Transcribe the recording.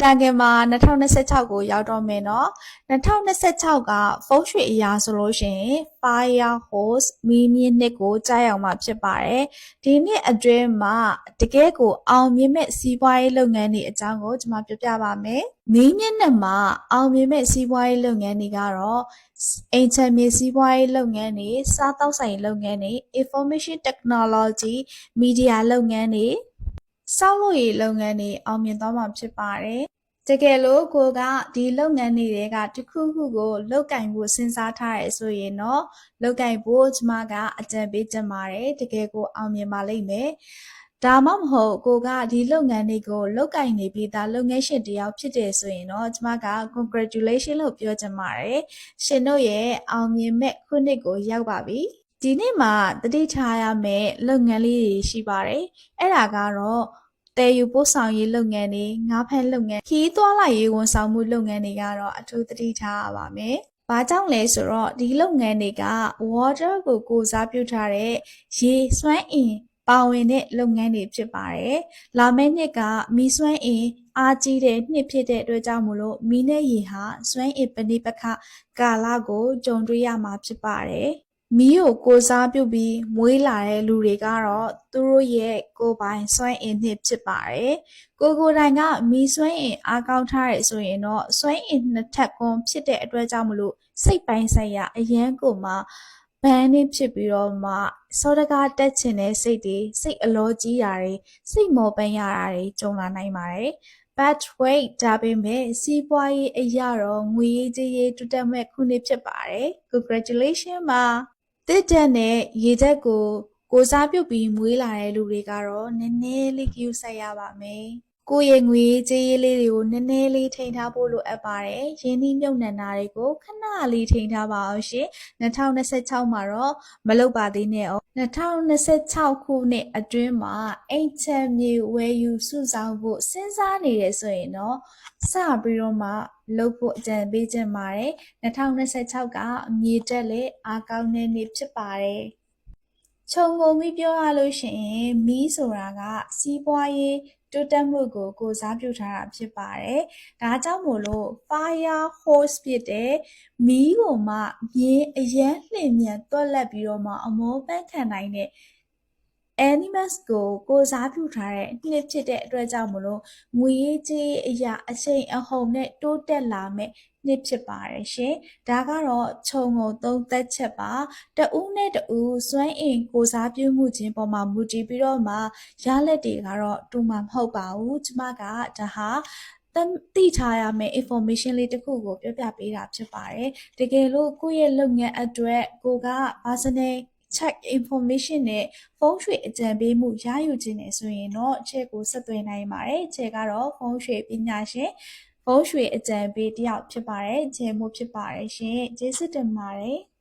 ကြခင်မှာ2026ကိုရောက်တော့မယ်နော်2026ကဖုန်းရွှေအရာဆိုလို့ရှိရင် Fire Hose မီးမြင့်နှစ်ကိုကြားရောက်မှာဖြစ်ပါတယ်ဒီနှစ်အတွင်းမှာတကယ်ကိုအောင်မြင်မဲ့စီးပွားရေးလုပ်ငန်းတွေအကြောင်းကိုကျွန်မပြောပြပါမယ်မီးမြင့်နှစ်မှာအောင်မြင်မဲ့စီးပွားရေးလုပ်ငန်းတွေကတော့အိမ်ချမ်းမြေစီးပွားရေးလုပ်ငန်းတွေစားတောက်ဆိုင်လုပ်ငန်းတွေ information technology media လုပ်ငန်းတွေ စောက်လို့ရေးလုပ်ငန်းတွေအောင်မြင်သွားမှာဖြစ်ပါတယ်။တကယ်လို့ကိုကဒီလုပ်ငန်းတွေတွေကတစ်ခုခုကိုလုတ်ကင်ဖို့စဉ်းစားထားရဆိုရင်တော့လုတ်ကင်ဖို့ကျမကအကြံပေးချင်ပါတယ်။တကယ်ကိုအောင်မြင်ပါလိမ့်မယ်။ဒါမှမဟုတ်ကိုကဒီလုပ်ငန်းတွေကိုလုတ်ကင်နေပြီးသားလုပ်ငန်းရှင်တယောက်ဖြစ်တယ်ဆိုရင်တော့ကျမက congratulation လို့ပြောချင်ပါတယ်။ရှင်တို့ရဲ့အောင်မြင်မဲ့ခုနှစ်ကိုရောက်ပါပြီ။ဒီနေ့မှာတတိထားရမယ့်လုပ်ငန်းလေးတွေရှိပါတယ်။အဲ့ဒါကတော့ တည်ယူပို့ဆောင်ရေးလုပ်ငန်းတွေငါးဖက်လုပ်ငန်းခီးသွွာလာရေးဝန်ဆောင်မှုလုပ်ငန်းတွေကတော့အထူးသတိထားရပါမယ်။ဘာကြောင့်လဲဆိုတော့ဒီလုပ်ငန်းတွေက water ကိုကိုစားပြုထားတဲ့ရေစွမ်းအင်ပါဝင်တဲ့လုပ်ငန်းတွေဖြစ်ပါတယ်။လာမယ့်နှစ်ကမီးစွမ်းအင်အားကြီးတဲ့နှစ်ဖြစ်တဲ့အတွက်ကြောင့်မို့လို့မီးနဲ့ရေဟာစွမ်းအင်ပဏိပခကာလကိုကြုံတွေ့ရမှာဖြစ်ပါတယ်။ မီးကိုကိုယ်စားပြုပြီးမွေးလာတဲ့လူတွေကတော့သူတို့ရဲ့ကိုယ်ပိုင်စွမ်းအင်နှစ်ဖြစ်ပါတယ်။ကိုယ်ကိုယ်တိုင်ကမီးစွမ်းအင်အားကောင်းထားရဆိုရင်တော့စွမ်းအင်နှစ်ထပ်ကွန်ဖြစ်တဲ့အတွက်ကြောင့်မလို့စိတ်ပိုင်းဆိုင်ရာအရန်ကိုမှဘန်းနေဖြစ်ပြီးတော့မှစောတကားတက်ချင်တဲ့စိတ်တွေစိတ်အလောကြီးတာတွေစိတ်မောပန်းရတာတွေကြုံလာနိုင်ပါတယ်။ but wait ဒါပေမဲ့စီးပွားရေးအရာတော့ငွေရေးကြေးရေးတူတက်မဲ့ခုနှစ်ဖြစ်ပါတယ် congratulation ပါ တစ်တက်နဲ့ရေတက်ကိုကိုစားပြုတ်ပြီးမွေးလာတဲ့လူတွေကတော့နည်းနည်းလေးကြည့်ဆက်ရပါမယ်။ ကိုယ့်ရဲ့ငွေကြေးရေးလေးတွေကိုနည်းနည်းလေးထိန်းထားဖို့လိုအပ်ပါတယ်။ရင်းနှီးမြှုပ်နှံတာတွေကိုခဏလေးထိန်းထားပါအောင်ရှင်။2026မှာတော့မလုပ်ပါသေးနဲ့အောင်2026ခုနှစ်အတွင်းမှာအိမ်ချမ်းမြေဝယ်ယူစုဆောင်ဖို့စဉ်းစားနေရဆိုရင်တော့စပြီးတော့မှလုပ်ဖို့အကြံပေးချင်ပါတယ်2026ကမြေတက်လေအားကောင်းတဲ့နှစ်ဖြစ်ပါတယ် ခြုံငုံပြီးပြောရလို့ရှိရင်မီးဆိုတာက စီးပွားရေးတိုးတက်မှုကိုကိုစားပြုထားတာဖြစ်ပါတယ်။ဒါကြောင့်မို့လို့ fire hose ဖြစ်တဲ့မီးကိုမှမြင်းအရန်လှင်မြန်တွက်လက်ပြီးတော့မှအမောပန်းခံနိုင်တဲ့ animals ကိုကိုစားပြုထားတဲ့နှစ်ဖြစ်တဲ့အတွက်ကြောင့်မလို့ငွေရေးကြေးအရာအချိန်အဟုန်နဲ့တိုးတက်လာမဲ့ နှစ်ဖြစ်ပါတယ်ရှင်။ဒါကတော့ခြုံငုံသုံးသက်ချက်ပါ။တဦးနဲ့တဦးစွမ်းအင်ကိုစားပြုမှုချင်းပေါ်မှာမူတည်ပြီးတော့မှရလက်တွေကတော့တူမှာမဟုတ်ပါဘူး။ကျမကဒါဟာသိထားရမယ့် information လေးတစ်ခုကိုပြောပြပေးတာဖြစ်ပါတယ်။တကယ်လို့ကိုယ့်ရဲ့လုပ်ငန်းအတွက်ကိုက personal check information နဲ့ဖုန်းရွှေအကြံပေးမှုရယူခြင်းနဲ့ဆိုရင်တော့အချက်ကိုဆက်သွယ်နိုင်ပါတယ်။ချက်ကတော့ဖုန်းရွှေပညာရှင် ဖုန်းရွှေအကြံပေးတယောက်ဖြစ်ပါတယ်။ဂျေမို့ဖြစ်ပါတယ်ရှင်။ကျေးဇူးတင်ပါတယ်။